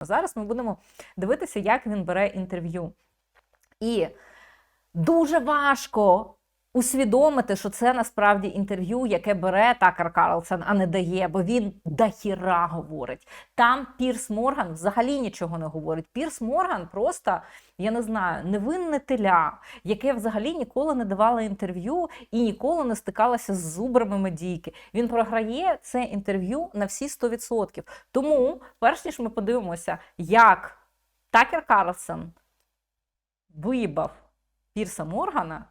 Зараз ми будемо дивитися, як він бере інтерв'ю. І дуже важко усвідомити, що це насправді інтерв'ю, яке бере Такер Карлсон, а не дає, бо він дахіра говорить. Там Пірс Морган взагалі нічого не говорить. Пірс Морган просто, я не знаю, невинне теля, яке взагалі ніколи не давало інтерв'ю і ніколи не стикалося з зубрами медійки. Він програє це інтерв'ю на всі 100%. Тому, перш ніж ми подивимося, як Такер Карлсон виїбав Пірса Моргана,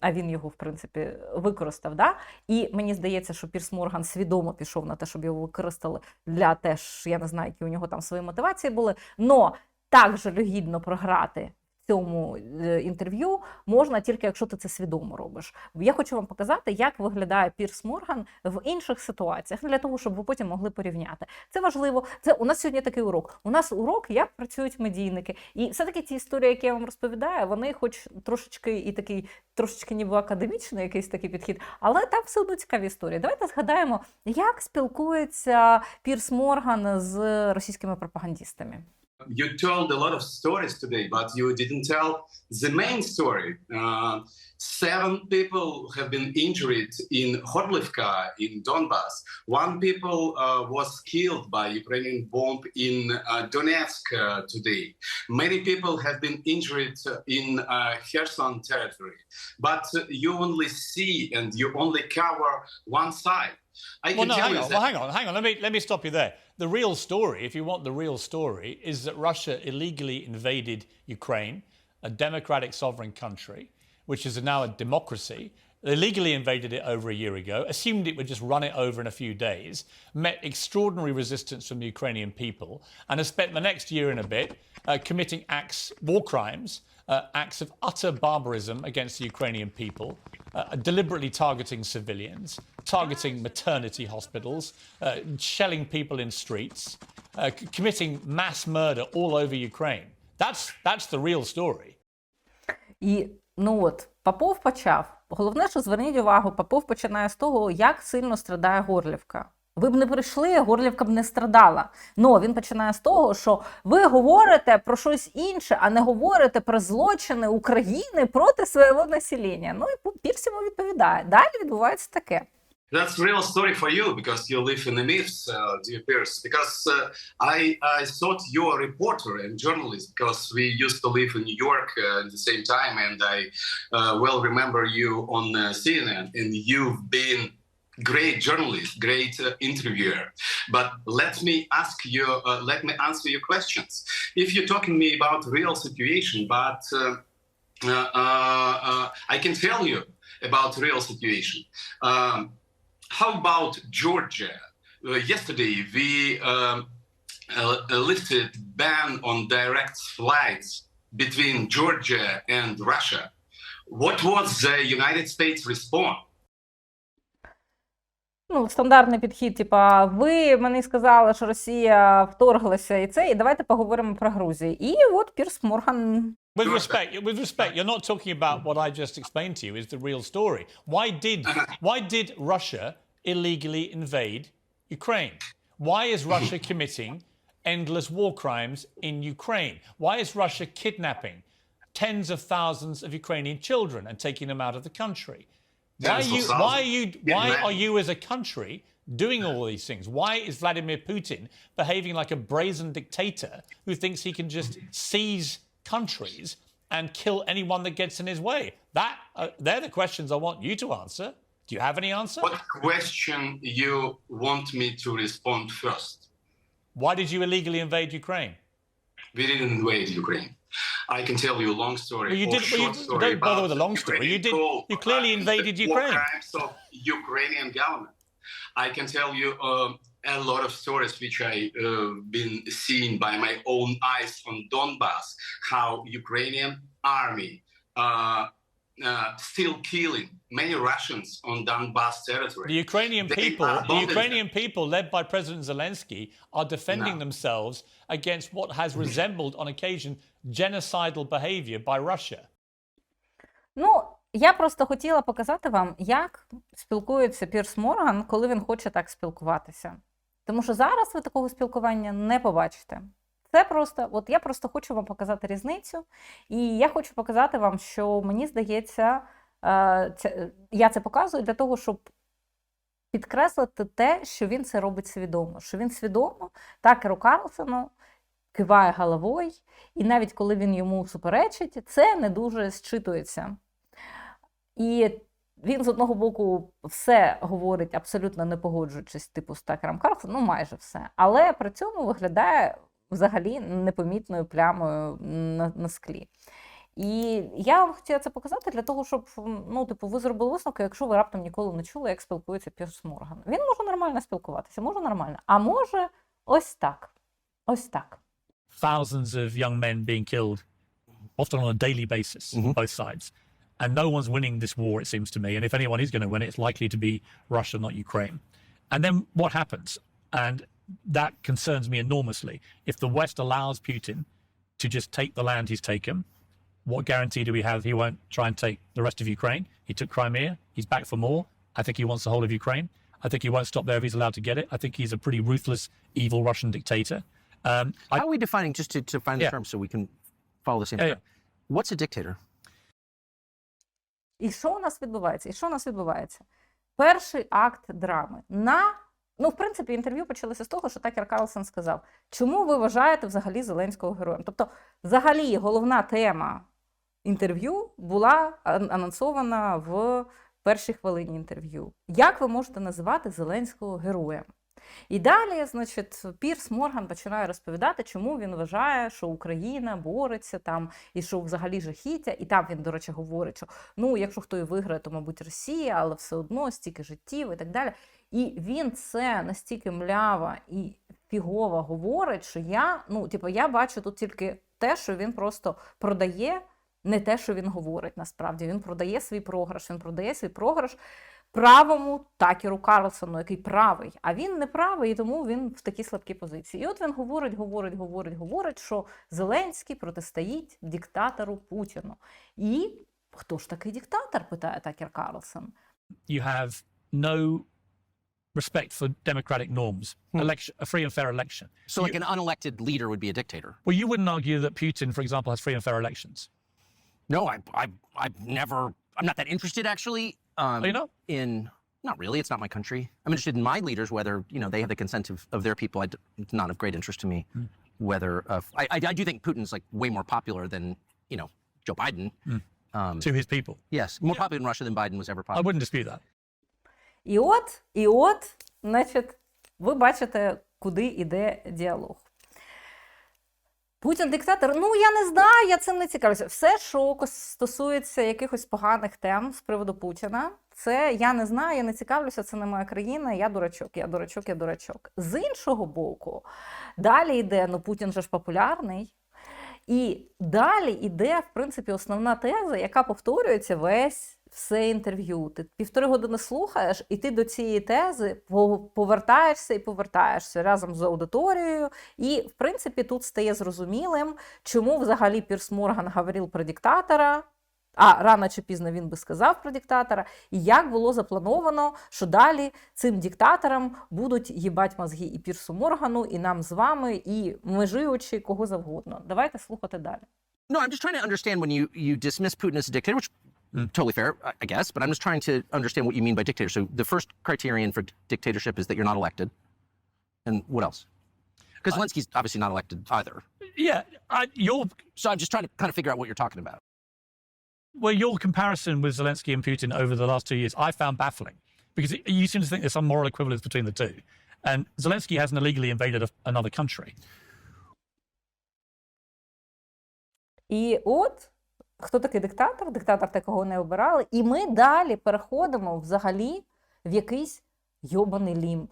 а він його, в принципі, використав. Да? І мені здається, що Пірс Морган свідомо пішов на те, щоб його використали для теж, я не знаю, які у нього там свої мотивації були. Но так жалюгідно програти цьому е, інтерв'ю можна тільки якщо ти це свідомо робиш. Я хочу вам показати, як виглядає Пірс Морган в інших ситуаціях для того, щоб ви потім могли порівняти. Це важливо. Це у нас сьогодні такий урок. У нас урок, як працюють медійники. І все-таки ті історії, які я вам розповідаю, вони, хоч трошечки і такий, трошечки ніби академічний якийсь такий підхід, але там все одно цікаві історії. Давайте згадаємо, як спілкується Пірс Морган з російськими пропагандистами. You told a lot of stories today, but you didn't tell the main story. Uh, seven people have been injured in Horlivka in Donbass. One people uh, was killed by Ukrainian bomb in uh, Donetsk uh, today. Many people have been injured in uh, Kherson territory. But you only see and you only cover one side. I Well, no, hang on. that. Well, hang on, hang on. Let me let me stop you there. The real story, if you want the real story, is that Russia illegally invaded Ukraine, a democratic sovereign country, which is now a democracy. They illegally invaded it over a year ago, assumed it would just run it over in a few days, met extraordinary resistance from the Ukrainian people, and has spent the next year and a bit uh, committing acts, war crimes, uh, acts of utter barbarism against the Ukrainian people, uh, deliberately targeting civilians, targeting maternity hospitals, uh, shelling people in streets, uh, c- committing mass murder all over Ukraine. That's, that's the real story. І ну от Попов почав. Головне, що зверніть увагу, Попов починає з того, як сильно страдає Горлівка. Ви б не прийшли, Горлівка б не страдала. Ну він починає з того, що ви говорите про щось інше, а не говорите про злочини України проти свого населення. Ну і Пірс йому відповідає. Далі відбувається таке. That's real story for you because you live in the myths, uh, dear Pierce. Because uh, I I thought you're a reporter and journalist because we used to live in New York uh, at the same time, and I uh, well remember you on uh, CNN, and you've been great journalist, great uh, interviewer. But let me ask you, uh, let me answer your questions. If you're talking me about real situation, but uh, uh, I can tell you about real situation. Um, how about Georgia? Uh, yesterday, we um, uh, lifted ban on direct flights between Georgia and Russia. What was the United States response? Ну, стандартний підхід, типа, ви мені сказали, що Росія вторглася і це, і давайте поговоримо про Грузію. І от Пірс Морган With respect, with respect, you're not talking about what I just explained to you is the real story. Why did why did Russia illegally invade Ukraine? Why is Russia committing endless war crimes in Ukraine? Why is Russia kidnapping tens of thousands of Ukrainian children and taking them out of the country? Why are you why are you why are you as a country doing all these things? Why is Vladimir Putin behaving like a brazen dictator who thinks he can just seize countries and kill anyone that gets in his way? That uh, they're the questions I want you to answer. Do you have any answer? What question you want me to respond first? Why did you illegally invade Ukraine? We didn't invade Ukraine. I can tell you a long story. Well, you did- well, you short story don't bother with a long story. Ukrainian You did- you clearly invaded war Ukraine. crimes of Ukrainian government. I can tell you um, a lot of stories which I uh, been seen by my own eyes on Donbass. How Ukrainian army uh, uh, still killing many Russians on Donbass territory. The Ukrainian They people, the Ukrainian people led by President Zelensky are defending No. themselves against what has resembled on occasion genocidal behavior by Russia. Ну, я просто хотіла показати вам, як спілкується Пірс Морган, коли він хоче так спілкуватися. Тому що зараз ви такого спілкування не побачите. Це просто, от я просто хочу вам показати різницю, і я хочу показати вам, що мені здається, е, я це показую для того, щоб підкреслити те, що він це робить свідомо. Що він свідомо Такеру Карлсону киває головою, і навіть коли він йому суперечить, це не дуже зчитується. І він з одного боку все говорить, абсолютно не погоджуючись, типу з Такером Карлсоном, ну майже все. Але при цьому виглядає взагалі непомітною плямою на, на склі. І я вам хотіла це показати для того, щоб ну, типу, ви зробили висновки, якщо ви раптом ніколи не чули, як спілкується Пірс Морган. Він може нормально спілкуватися, може нормально, а може ось так. Ось так. thousands of young men being killed, often on a daily basis, Mhm. both sides. And no one's winning this war, it seems to me. And if anyone is going to win it, it's likely to be Russia, not Ukraine. And then what happens? And that concerns me enormously. If the West allows Putin to just take the land he's taken, what guarantee do we have he won't try and take the rest of Ukraine? He took Crimea, he's back for more. I think he wants the whole of Ukraine. I think he won't stop there if he's allowed to get it. I think he's a pretty ruthless, evil Russian dictator. Um, I, How are we defining, just to, to find the Yeah. term so we can follow the same term? What's a dictator? І що у нас відбувається? І що у нас відбувається? Перший акт драми. На ну, в принципі, інтерв'ю почалося з того, що Такер Карлсон сказав, чому ви вважаєте взагалі Зеленського героєм? Тобто, взагалі, головна тема інтерв'ю була ан- анонсована в першій хвилині інтерв'ю. Як ви можете називати Зеленського героєм? І далі, значить, Пірс Морган починає розповідати, чому він вважає, що Україна бореться там, і що взагалі жахіття. І там він, до речі, говорить, що ну, якщо хто і виграє, то мабуть Росія, але все одно стільки життів і так далі. І він це настільки мляво і фігово говорить, що я, ну, типу, я бачу тут тільки те, що він просто продає не те, що він говорить насправді. Він продає свій програш, він продає свій програш правому Такеру Карлсону, який правий, а він не правий, і тому він в такій слабкій позиції. І от він говорить, говорить, говорить, говорить, що Зеленський протистоїть диктатору Путіну. І хто ж такий диктатор? питає Такер Карлсон. you have no respect for democratic norms. Hmm. Election, a free and fair election. So, like an unelected leader would be a dictator. Well, you wouldn't argue that Putin, for example, has free and fair elections. No, I, I, I've never. I'm not that interested, actually. Um, Are you not? In not really. It's not my country. I'm interested in my leaders, whether you know they have the consent of, of their people. I d it's not of great interest to me. Hmm. Whether uh, I, I, I do think Putin's like way more popular than you know Joe Biden. Hmm. Um, to his people. yes, more popular in Russia than Biden was ever I popular. wouldn't dispute that. І от, і от, значить, ви бачите, куди йде діалог. Путін диктатор. Ну я не знаю, я цим не цікавлюся. Все, що стосується якихось поганих тем з приводу Путіна, це я не знаю, я не цікавлюся, це не моя країна, я дурачок, я дурачок, я дурачок. З іншого боку, далі йде, ну Путін же ж популярний. І далі йде, в принципі, основна теза, яка повторюється весь все інтерв'ю. Ти півтори години слухаєш, і ти до цієї тези по- повертаєшся і повертаєшся разом з аудиторією. І, в принципі, тут стає зрозумілим, чому взагалі Пірс Морган говорив про диктатора. А рано чи пізно він би сказав про диктатора, і як було заплановано, що далі цим диктаторам будуть їбать мозги і Пірсу Моргану, і нам з вами, і межуючи кого завгодно. Давайте слухати далі. No, I'm just trying to understand when you you dismiss Putin as a dictator, which totally fair, I, I guess. But I'm just trying to understand what you mean by dictator. So the first criterion for dictatorship is that you're not elected, and what else? Because Zelensky's obviously not elected either. Yeah, I, your So I'm just trying to kind of figure out what you're talking about. well, your comparison with Zelensky and Putin over the last two years, I found baffling because it, you seem to think there's some moral equivalence between the two. And Zelensky hasn't illegally invaded a, another country. І от хто такий диктатор? Диктатор такого не обирали. І ми далі переходимо взагалі в якийсь йобаний лімб,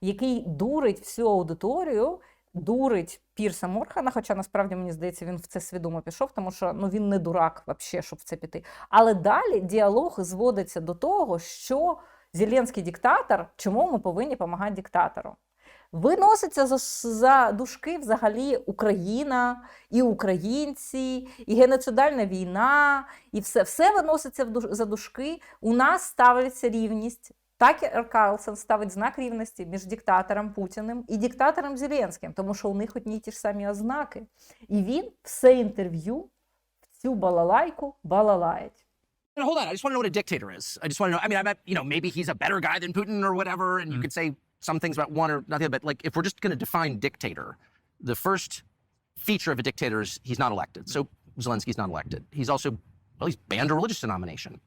який дурить всю аудиторію, дурить Пірса Морхана, хоча насправді мені здається, він в це свідомо пішов, тому що ну, він не дурак, вообще, щоб в це піти. Але далі діалог зводиться до того, що Зеленський диктатор, чому ми повинні допомагати диктатору. Виноситься за, за дужки взагалі Україна, і українці, і геноцидальна війна, і все, все виноситься в душ, за дужки. У нас ставиться рівність Такер Карлсон ставить знак рівності між диктатором Путіним і диктатором Зеленським, тому що у них одні й ті ж самі ознаки. І він все інтерв'ю в цю балалайку балалають. And hold on, I just want to know what a dictator is. I just want to know. I mean, I bet you know maybe he's a better guy than Putin or whatever, and you could say some things about one or nothing. But like, if we're just going to define dictator, the first feature of a dictator is he's not elected. So Zelensky's not elected. He's also well, he's banned a religious denomination.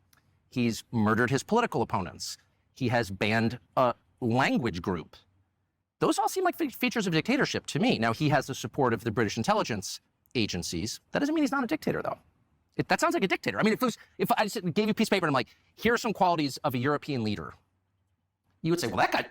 He's murdered his political opponents. He has banned a language group. Those all seem like fe- features of dictatorship to me. Now he has the support of the British intelligence agencies. That doesn't mean he's not a dictator, though. It, that sounds like a dictator. I mean, if, was, if I just gave you a piece of paper and I'm like, here are some qualities of a European leader, you would say, well, that guy,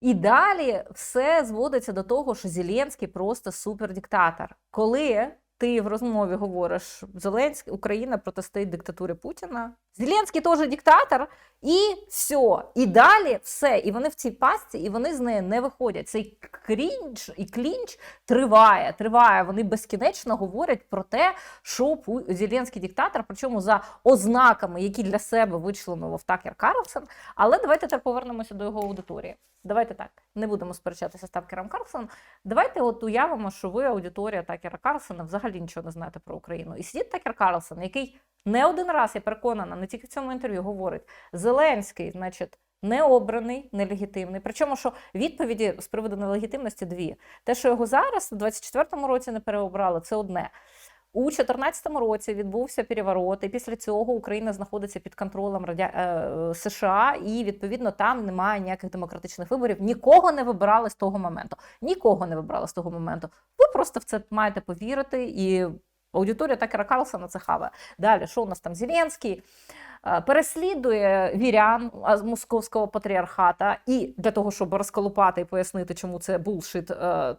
І далі все зводиться до того, що Зеленський просто супердиктатор. Коли ти в розмові говориш Зеленський, Україна протистоїть диктатурі Путіна, Зеленський теж диктатор, і все. І далі все. І вони в цій пастці, і вони з неї не виходять. Цей крінж і клінч триває, триває. Вони безкінечно говорять про те, що Зеленський диктатор, причому за ознаками, які для себе вичленував Такер Карлсон. Але давайте тепер повернемося до його аудиторії. Давайте так, не будемо сперечатися з Такером Карлсоном. Давайте от уявимо, що ви аудиторія Такера Карлсона взагалі нічого не знаєте про Україну. І сидить Такер Карлсон, який не один раз, я переконана, не тільки в цьому інтерв'ю говорить, Зеленський, значить, не обраний, нелегітимний. Причому, що відповіді з приводу нелегітимності дві. Те, що його зараз, у 24-му році не переобрали, це одне. У 2014 році відбувся переворот, і після цього Україна знаходиться під контролем Радя... е, США, і відповідно там немає ніяких демократичних виборів. Нікого не вибирали з того моменту. Нікого не вибрали з того моменту. Просто в це маєте повірити, і аудиторія Такера Карлсона це хаває. Далі, що у нас там Зеленський? е, Переслідує вірян московського патріархата, і для того, щоб розколупати і пояснити, чому це булшит, е,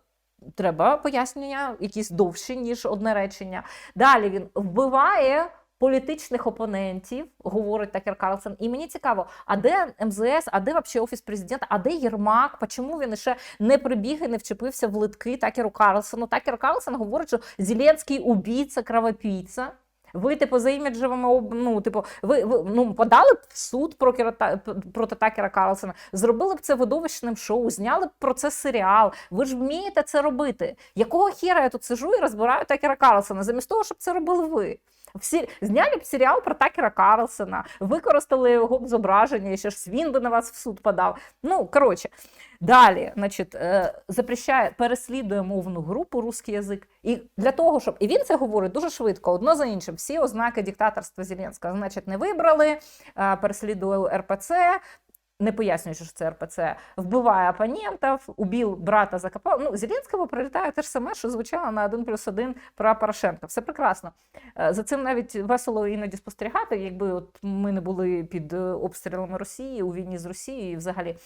треба пояснення якісь довші, ніж одне речення. Далі він вбиває політичних опонентів, говорить Такер Карлсон. І мені цікаво, а де МЗС, а де вообще офіс президента, а де Єрмак? Чому він ще не прибіг і не вчепився в литки Такеру Карлсону? Такер Карлсон говорить, що Зеленський убійця, кровопійця. Ви, типу, за іміджевими ну, типу, ви, ви ну, подали б в суд про Кіра- проти Такера Карлсона, зробили б це видовищним шоу, зняли б про це серіал. Ви ж вмієте це робити. Якого хіра я тут сижу і розбираю Такера Карлсона, замість того, щоб це робили ви? Всі зняли б серіал про Такера Карлсона, використали його б зображення, і ще ж він би на вас в суд подав. Ну, коротше, далі, значить, е, запрещає, переслідує мовну групу русський язик. І для того, щоб і він це говорить дуже швидко, одно за іншим, всі ознаки диктаторства Зеленського, значить, не вибрали, е, переслідує РПЦ. Не пояснюючи, що це РПЦ, вбиває опонентів, убив брата, закопав. Ну, Зеленського прилітає те ж саме, що звучало на 1 плюс 1 про Порошенка. Все прекрасно. Е, За цим навіть весело іноді спостерігати, якби от ми не були під е, обстрілами Росії у війні з Росією і взагалі.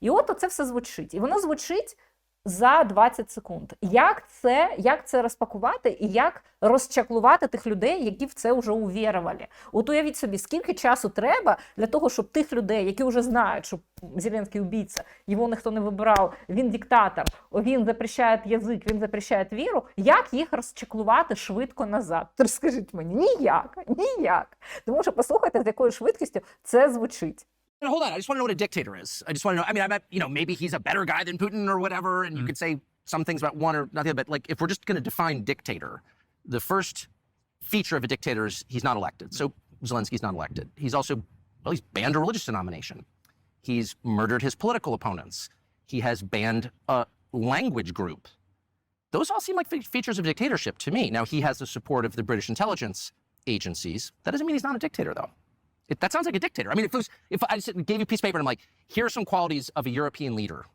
І от це все звучить. І воно звучить за 20 секунд. Як це, як це розпакувати і як розчаклувати тих людей, які в це вже увірували? От уявіть собі, скільки часу треба для того, щоб тих людей, які вже знають, що Зеленський убійця, його ніхто не вибирав, він диктатор, він запрещає язик, він запрещає віру, як їх розчаклувати швидко назад? То скажіть мені, ніяк, ніяк. Тому що послухайте, з якою швидкістю це звучить. Hold on, I just want to know what a dictator is. I just want to know. I mean, I bet you know maybe he's a better guy than Putin or whatever, and you mm. could say some things about one or nothing. But like, if we're just going to define dictator, the first feature of a dictator is he's not elected. So Zelensky's not elected. He's also well, he's banned a religious denomination. He's murdered his political opponents. He has banned a language group. Those all seem like fe- features of dictatorship to me. Now he has the support of the British intelligence agencies. That doesn't mean he's not a dictator, though. It, that sounds like a dictator. I mean, if, was, if I gave you a piece of paper and I'm like, here are some qualities of a European leader,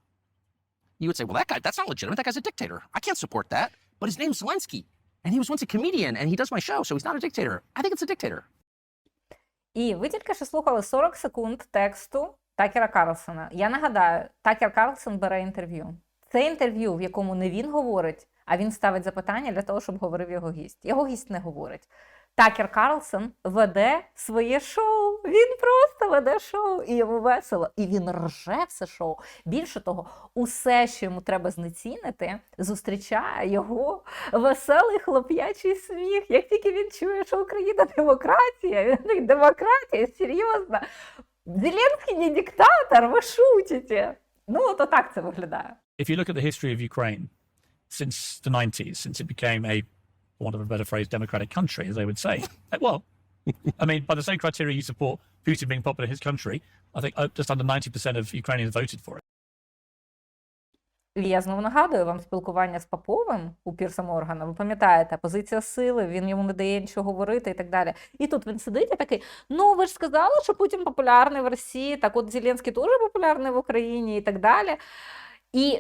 you would say, well, that guy, that's not legitimate. That guy's a dictator. I can't support that. But his name's Zelensky. And he was once a comedian and he does my show, so he's not a dictator. I think it's a dictator. І ви тільки що слухали 40 секунд тексту Такера Карлсона. Я нагадаю, Такер Карлсон бере інтерв'ю. Це інтерв'ю, в якому не він говорить, а він ставить запитання для того, щоб говорив його гість. Його гість не говорить. Такер Карлсон веде своє шоу. Він просто веде шоу, і йому весело. І він рже все шоу. Більше того, усе, що йому треба знецінити, зустрічає його веселий хлоп'ячий сміх. Як тільки він чує, що Україна демократія, він демократія, серйозно. Зеленський не диктатор, ви шутите. Ну, от так це виглядає. If you look at the history of Ukraine since the 90s, since it became a, want of a better phrase, democratic country, as they would say, well, I mean, by the same criteria you support Putin being popular in his country, I think uh, just under 90% of Ukrainians voted for it. Я знову нагадую вам спілкування з Поповим у Пірса Моргана. Ви пам'ятаєте, позиція сили, він йому не дає нічого говорити і так далі. І тут він сидить і такий: ну ви ж сказали, що Путін популярний в Росії, так от Зеленський теж популярний в Україні і так далі. І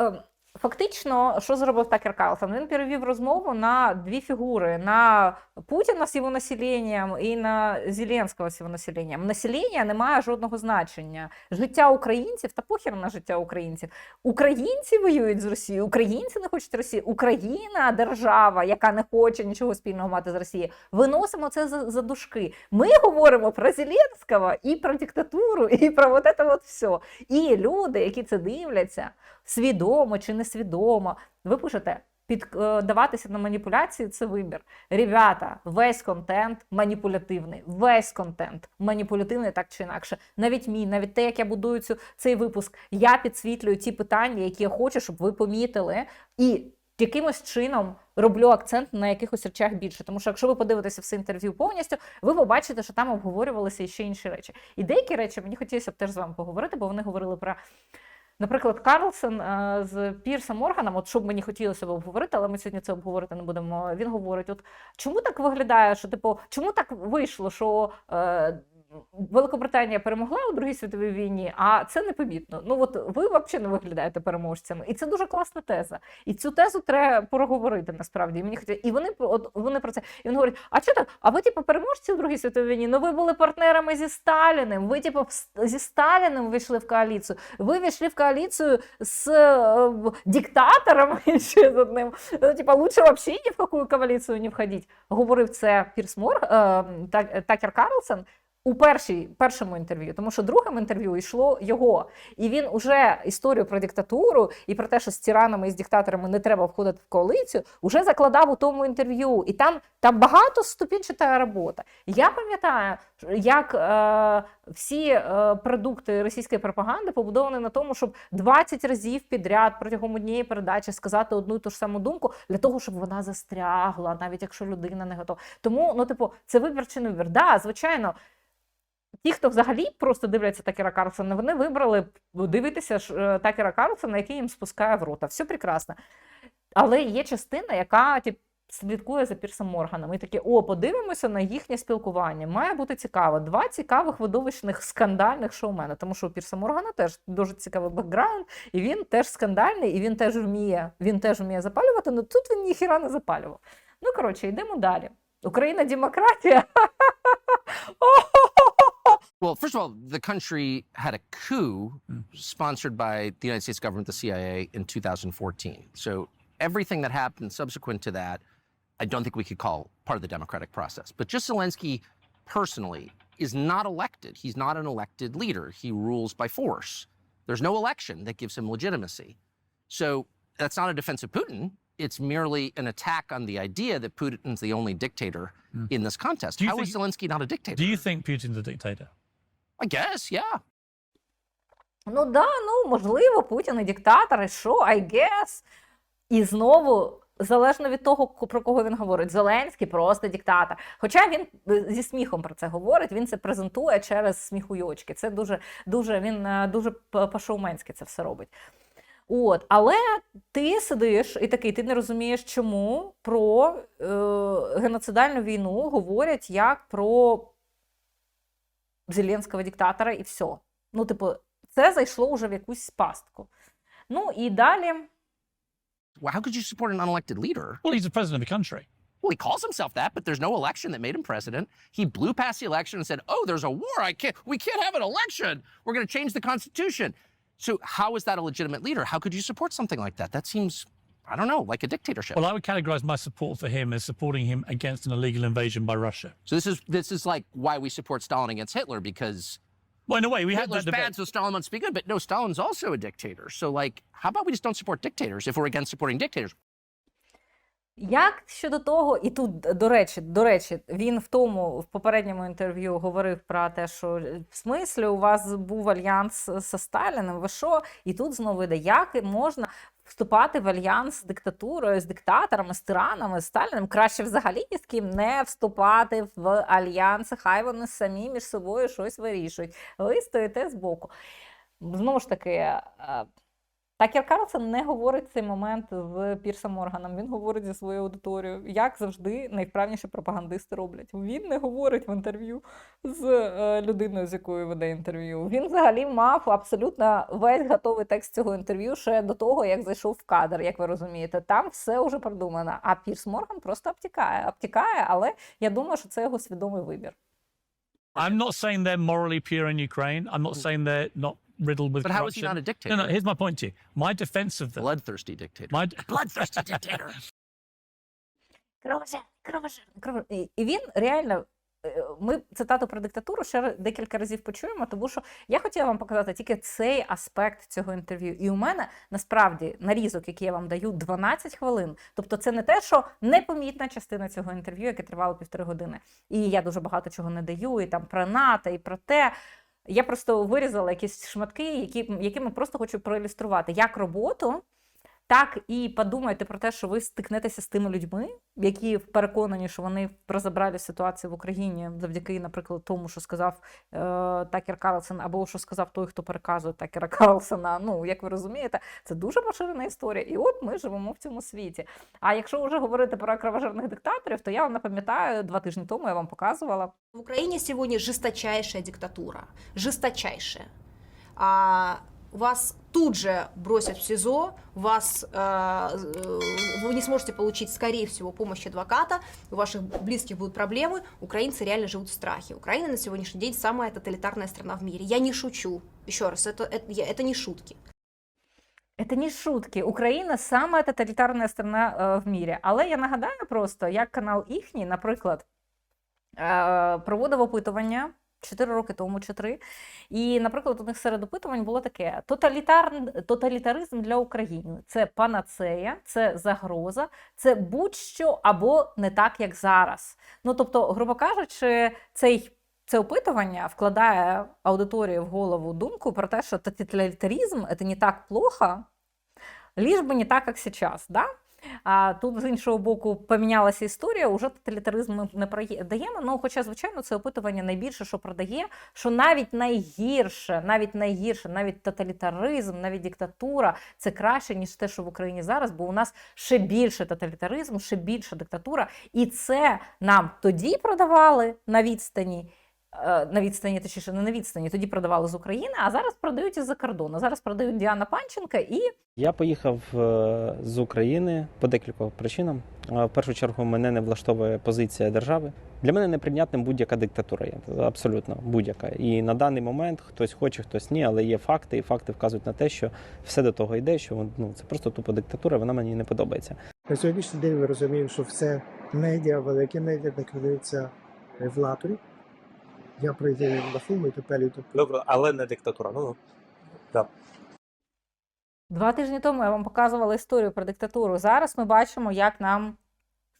е, фактично, що зробив Такер Карлсон? Він перевів розмову на дві фігури: на Путіна з його населенням і на Зеленського з його населенням. Населення не має жодного значення. Життя українців та похер на життя українців. Українці воюють з Росією, українці не хочуть Росії. Україна держава, яка не хоче нічого спільного мати з Росією. Виносимо це за, за дужки. Ми говоримо про Зеленського і про диктатуру, і про вот це от все. І люди, які це дивляться, свідомо чи несвідомо, ви пишете. Піддаватися на маніпуляції це вибір. Ребята, весь контент маніпулятивний, весь контент маніпулятивний так чи інакше. Навіть мій, навіть те, як я будую цю, цей випуск, я підсвітлюю ті питання, які я хочу, щоб ви помітили, і якимось чином роблю акцент на якихось речах більше. Тому що якщо ви подивитеся все інтерв'ю повністю, ви побачите, що там обговорювалися ще інші речі. І деякі речі мені хотілося б теж з вами поговорити, бо вони говорили про. Наприклад, Карлсон е, з Пірсом Морганом, от що б мені хотілося б обговорити, але ми сьогодні це обговорити не будемо. Він говорить: от чому так виглядає, що типу, чому так вийшло, що е, Великобританія перемогла у Другій світовій війні, а це непомітно. Ну от ви взагалі не виглядаєте переможцями, і це дуже класна теза. І цю тезу треба проговорити насправді. І мені хотілося, і вони от вони про це. І він говорить: а що так? А ви, типу, переможці у Другій світовій війні? Ну ви були партнерами зі Сталіним. Ви, типу, зі Сталіним вийшли в коаліцію. Ви війшли в коаліцію з е, диктатором ще з одним. Ну, типа, лучше вообще ні в яку коаліцію не входить. Говорив це Пірс Мор, е, Так- Такер Карлсон. У першій, першому інтерв'ю, тому що другим інтерв'ю йшло його. І він уже історію про диктатуру і про те, що з тиранами і з диктаторами не треба входити в коаліцію, уже закладав у тому інтерв'ю. І там, там багато ступінчата робота. Я пам'ятаю, як е, всі е, продукти російської пропаганди побудовані на тому, щоб 20 разів підряд протягом однієї передачі сказати одну і ту ж саму думку для того, щоб вона застрягла, навіть якщо людина не готова. Тому, ну, типу, це вибір чи не вибір. Да, звичайно. Ті, хто взагалі просто дивляться Такера Карлсона, вони вибрали дивитися ж, е, Такера Карлсона, який їм спускає в рота. Все прекрасно. Але є частина, яка тип, слідкує за Пірсом Морганом. І такі, о, подивимося на їхнє спілкування. Має бути цікаво. Два цікавих видовищних скандальних шоумена. Тому що у Пірса Моргана теж дуже цікавий бекграунд, і він теж скандальний, і він теж вміє, він теж вміє запалювати. Ну тут він ніхіра не запалював. Ну коротше, йдемо далі. Україна демократія. Well, first of all, the country had a coup hmm. sponsored by the United States government, the CIA, in 2014. So everything that happened subsequent to that, I don't think we could call part of the democratic process. But just Zelensky personally is not elected. He's not an elected leader. He rules by force. There's no election that gives him legitimacy. So that's not a defense of Putin. It's merely an attack on the idea that Putin's the only dictator hmm. in this contest. How is think- Zelensky not a dictator? Do you think Putin's a dictator? I guess, yeah. Ну да, ну можливо, Путін і диктатор, і що, I guess. І знову, залежно від того, про кого він говорить, Зеленський просто диктатор. Хоча він е, зі сміхом про це говорить, він це презентує через сміхуйочки. Це дуже, дуже він е, дуже по-шоуменськи це все робить. От, але ти сидиш і такий, ти не розумієш, чому про е, геноцидальну війну говорять як про Зеленського диктатора і все. Ну, типу, це зайшло вже в якусь пастку. Ну і далі. Well, how could you support an unelected leader? Well, he's the president of the country. Well, he calls himself that, but there's no election that made him president. He blew past the election and said, "Oh, there's a war. I can't. We can't have an election. We're going to change the constitution." So, how is that a legitimate leader? How could you support something like that? That seems, I don't know, like a dictatorship. Well, I would categorize my support for him as supporting him against an illegal invasion by Russia. so this is this is like why we support Stalin against Hitler because Well, in a way, we Hitler's had that debate. bad, so Stalin must be good. But no, Stalin's also a dictator. So, like, how about we just don't support dictators if we're against supporting dictators? Як щодо того, і тут, до речі, до речі, він в тому в попередньому інтерв'ю говорив про те, що е, в смислі у вас був альянс зі Сталіним, ви що? І тут знову йде, як можна вступати в альянс з диктатурою, з диктаторами, з тиранами, з Сталіним? Краще взагалі ні з ким не вступати в альянс. хай вони самі між собою щось вирішують. Ви стоїте збоку. Знову ж таки. Такер Карлсон не говорить цей момент з Пірсом Морганом. Він говорить зі своєю аудиторією, як завжди найвправніші пропагандисти роблять. Він не говорить в інтерв'ю з е, людиною, з якою веде інтерв'ю. Він взагалі мав абсолютно весь готовий текст цього інтерв'ю ще до того, як зайшов в кадр, як ви розумієте. Там все вже продумано. А Пірс Морган просто обтікає, обтікає, але я думаю, що це його свідомий вибір. I'm not saying they're morally pure in Ukraine. I'm not saying they're not riddled with But how is he not a dictator? No, no. Here's my point to you. My defense of them. Bloodthirsty dictator. My Bloodthirsty dictator. Кровожер, кровожер, кровожер. І, і він реально. е, Ми цитату про диктатуру ще декілька разів почуємо, тому що я хотіла вам показати тільки цей аспект цього інтерв'ю. І у мене насправді нарізок, який я вам даю, 12 хвилин. Тобто, це не те, що непомітна частина цього інтерв'ю, яке тривало півтори години. І я дуже багато чого не даю, і там про НАТО, і про те. Я просто вирізала якісь шматки, які, якими просто хочу проілюструвати. Як роботу, так і подумайте про те, що ви стикнетеся з тими людьми, які переконані, що вони розібрали ситуацію в Україні завдяки, наприклад, тому, що сказав е, Такер Карлсон, або що сказав той, хто переказує Такера Карлсона. Ну, як ви розумієте, це дуже поширена історія. І от ми живемо в цьому світі. А якщо вже говорити про кровожерних диктаторів, то я вам напам'ятаю, два тижні тому я вам показувала В Украине сегодня жесточайшая диктатура. Жесточайшая. А вас тут же бросят в СИЗО, вас, э, э, вы не сможете получить, скорее всего, помощь адвоката, у ваших близких будут проблемы, украинцы реально живут в страхе. Украина на сегодняшний день самая тоталитарная страна в мире. Я не шучу. Еще раз, это, это, я- это не шутки. Это не шутки. Україна саме тоталітарна страна е, в мірі. Але я нагадаю просто, як канал їхній, наприклад, е, проводив опитування 4 роки тому чи 3. І, наприклад, у них серед опитувань було таке: тоталітар, тоталітаризм для України це панацея, це загроза, це будь-що або не так, як зараз. Ну тобто, грубо кажучи, цей. Це опитування вкладає аудиторії в голову думку про те, що тоталітаризм це не так плохо, лишь бы не так, як сейчас. Да? А тут з іншого боку помінялася історія, уже тоталітаризм ми не продаємо. Ну, хоча, звичайно, це опитування найбільше, що продає, що навіть найгірше, навіть найгірше, навіть тоталітаризм, навіть диктатура це краще, ніж те, що в Україні зараз, бо у нас ще більше тоталітаризм, ще більше диктатура. І це нам тоді продавали на відстані. Е, На відстані, точніше, не на відстані, тоді продавали з України, а зараз продають із-за кордону. Зараз продають Діана Панченка і Я поїхав е, з України по декількох причинам. Е, В першу чергу мене не влаштовує позиція держави. Для мене неприйнятним будь-яка диктатура є абсолютно будь-яка. І на даний момент хтось хоче, хтось ні, але є факти, і факти вказують на те, що все до того йде, що ну це просто тупо диктатура. Вона мені не подобається. На сьогоднішній день ми розуміємо, що все медіа, великі медіа накладаються владою. Я прийду на фільм і тепер YouTube. Добре, але не диктатура. Ну, так. Два тижні тому я вам показувала історію про диктатуру. Зараз ми бачимо, як нам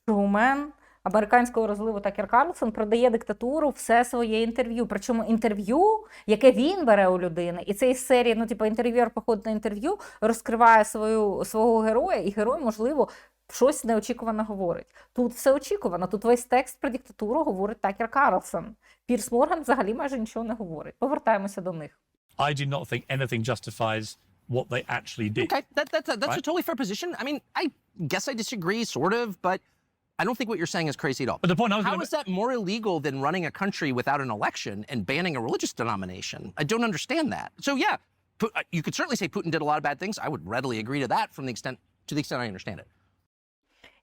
шоумен американського розливу Такер Карлсон продає диктатуру все своє інтерв'ю. Причому інтерв'ю, яке він бере у людини, і це із серії, ну, типу, інтерв'юер походить на інтерв'ю, розкриває свою, свого героя, і герой, можливо, щось неочікувано говорить. Тут все очікувано. Тут весь текст про диктатуру говорить Такер Карлсон. Пірс Морган взагалі майже нічого не говорить. Повертаємося до них. I do not think anything justifies what they actually did. Okay, that, that's a, that's a Right. totally fair position. I mean, I guess I disagree, sort of, but I don't think what you're saying is crazy at all. But the point I was How going is that more illegal than running a country without an election and banning a religious denomination? I don't understand that. So yeah, Pu- uh, you could certainly say Putin did a lot of bad things. I would readily agree to that from the extent to the extent I understand it.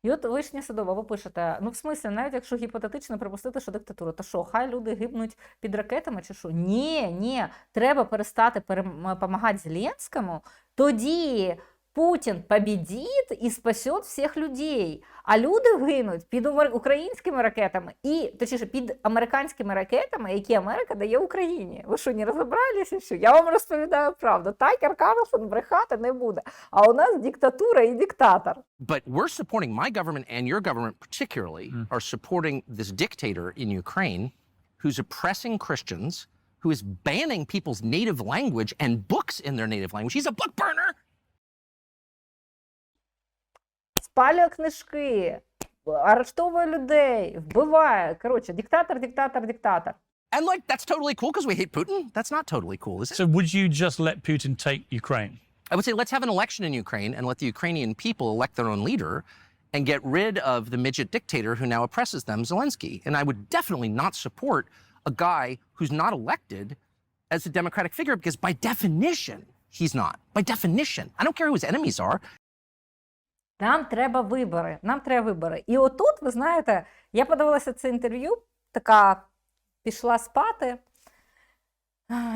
І от вишня садова, ви пишете, ну в смислі, навіть якщо гіпотетично припустити, що диктатура, то що, хай люди гибнуть під ракетами чи що? Ні, ні, треба перестати перемагати Зеленському, тоді Путін побідіть і спасет всіх людей. А люди гинуть під українськими ракетами і точніше під американськими ракетами, які Америка дає Україні. Ви що, не розібралися? Що я вам розповідаю правду? Такер Карлсон брехати не буде. А у нас диктатура і диктатор. But we're supporting my government and your government, particularly, are supporting this dictator in Ukraine who's oppressing Christians, who is banning people's native language and books in their native language. He's a book burner. спалює книжки, арештовує людей, вбиває. Коротше, диктатор, диктатор, диктатор. And like, that's totally cool because we hate Putin. That's not totally cool, is it? So would you just let Putin take Ukraine? I would say let's have an election in Ukraine and let the Ukrainian people elect their own leader and get rid of the midget dictator who now oppresses them, Zelensky. And I would definitely not support a guy who's not elected as a democratic figure because by definition, he's not. By definition. I don't care who his enemies are. Нам треба вибори. Нам треба вибори. І отут, ви знаєте, я подивилася це інтерв'ю, така пішла спати,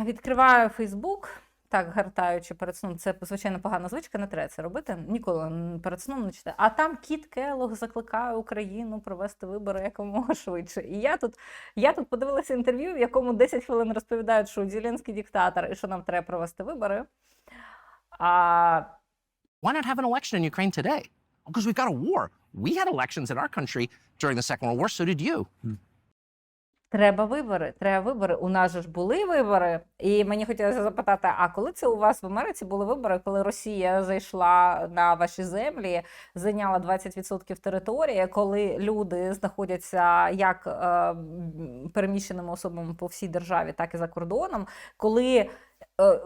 відкриваю Фейсбук, так гартаючи перед сном. Це звичайно погана звичка, не треба це робити. Ніколи перед сном не читаю. А там Кіт Келлог закликає Україну провести вибори якомога швидше. І я тут, я тут подивилася інтерв'ю, в якому 10 хвилин розповідають, що Зеленський диктатор і що нам треба провести вибори. А Why not have an election in Ukraine today? Because we've got a war. We had elections in our country during the Second World War, so did you. Треба вибори, треба вибори. У нас же ж були вибори, і мені хотілося запитати: а коли це у вас в Америці були вибори, коли Росія зайшла на ваші землі, зайняла 20% території, коли люди знаходяться як е, переміщеними особами по всій державі, так і за кордоном, коли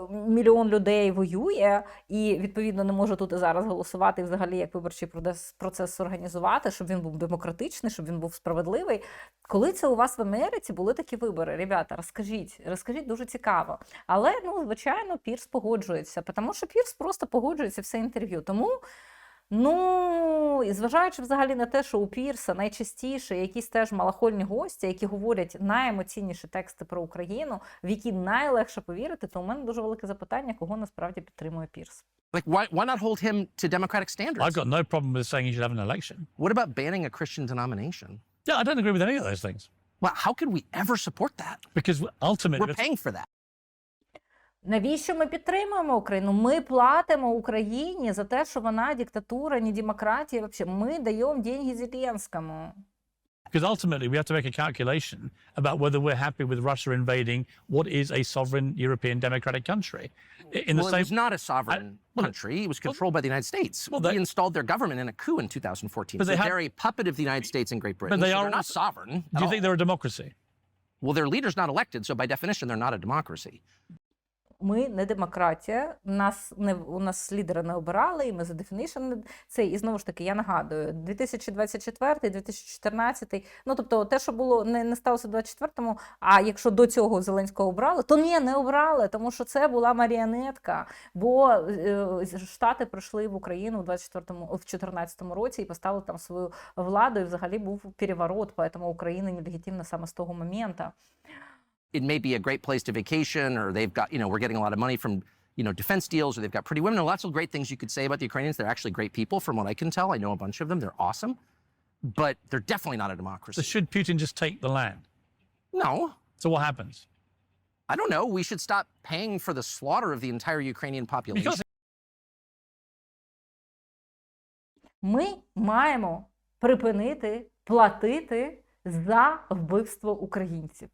мільйон людей воює і відповідно не може тут і зараз голосувати, і взагалі як виборчий процес, процес організувати, щоб він був демократичний, щоб він був справедливий. Коли це у вас в Америці були такі вибори? Ребята, розкажіть, розкажіть дуже цікаво. Але ну, звичайно, Пірс погоджується, тому що Пірс просто погоджується все інтерв'ю. Тому. Ну, і зважаючи взагалі на те, що у Пірса найчастіше якісь теж малахольні гості, які говорять найемоційніші тексти про Україну, в які найлегше повірити, то у мене дуже велике запитання, кого насправді підтримує Пірс. Like, why, why not hold him to democratic standards? I've got no problem with saying you should have an election. What about banning a Christian denomination? Yeah, I don't agree with any of those things Well, how could we ever support that? because ultimately, We're paying for that. Навіщо ми підтримуємо Україну? Ми платимо Україні за те, що вона диктатура, не демократія. Вообще, ми даємо деньги Зеленському. because ultimately we have to make a calculation about whether we're happy with Russia invading what is a sovereign European democratic country. In the well, same, it was not a sovereign well, country. It was controlled by the United States. well, we installed their government in a coup in 2014. But they have- they're a puppet of the United States and Great Britain. they so are they're not sovereign. do you think all. they're a democracy? Well, their leader's not elected, so by definition, they're not a democracy. Ми не демократія, нас не у нас лідера не обирали, і ми за definition це. І знову ж таки, я нагадую, 2024, 2014, ну тобто те, що було не, не сталося в 24-му, а якщо до цього Зеленського обрали, то ні, не обрали, тому що це була маріонетка. Бо е, Штати прийшли в Україну в 24-му, в 14-му році і поставили там свою владу, і взагалі був переворот, тому Україна нелегітимна саме з того моменту. It may be a great place to vacation, or they've got, you know, we're getting a lot of money from, you know, defense deals, or they've got pretty women. There are lots of great things you could say about the Ukrainians. They're actually great people, from what I can tell. I know a bunch of them. They're awesome, but they're definitely not a So democracy. should Putin just take the land? No, So what happens? I don't know. We should stop paying for the slaughter of the entire Ukrainian population. Because Ми маємо припинити платити за вбивство українців.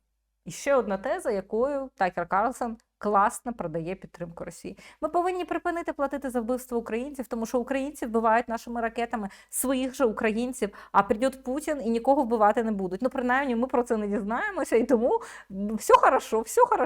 І ще одна теза, якою Такер Карлсон класно продає підтримку Росії. Ми повинні припинити платити за вбивство українців, тому що українці вбивають нашими ракетами своїх же українців, а прийде Путін і нікого вбивати не будуть. Ну, принаймні, ми про це не дізнаємося, і тому все хорошо, все хорошо.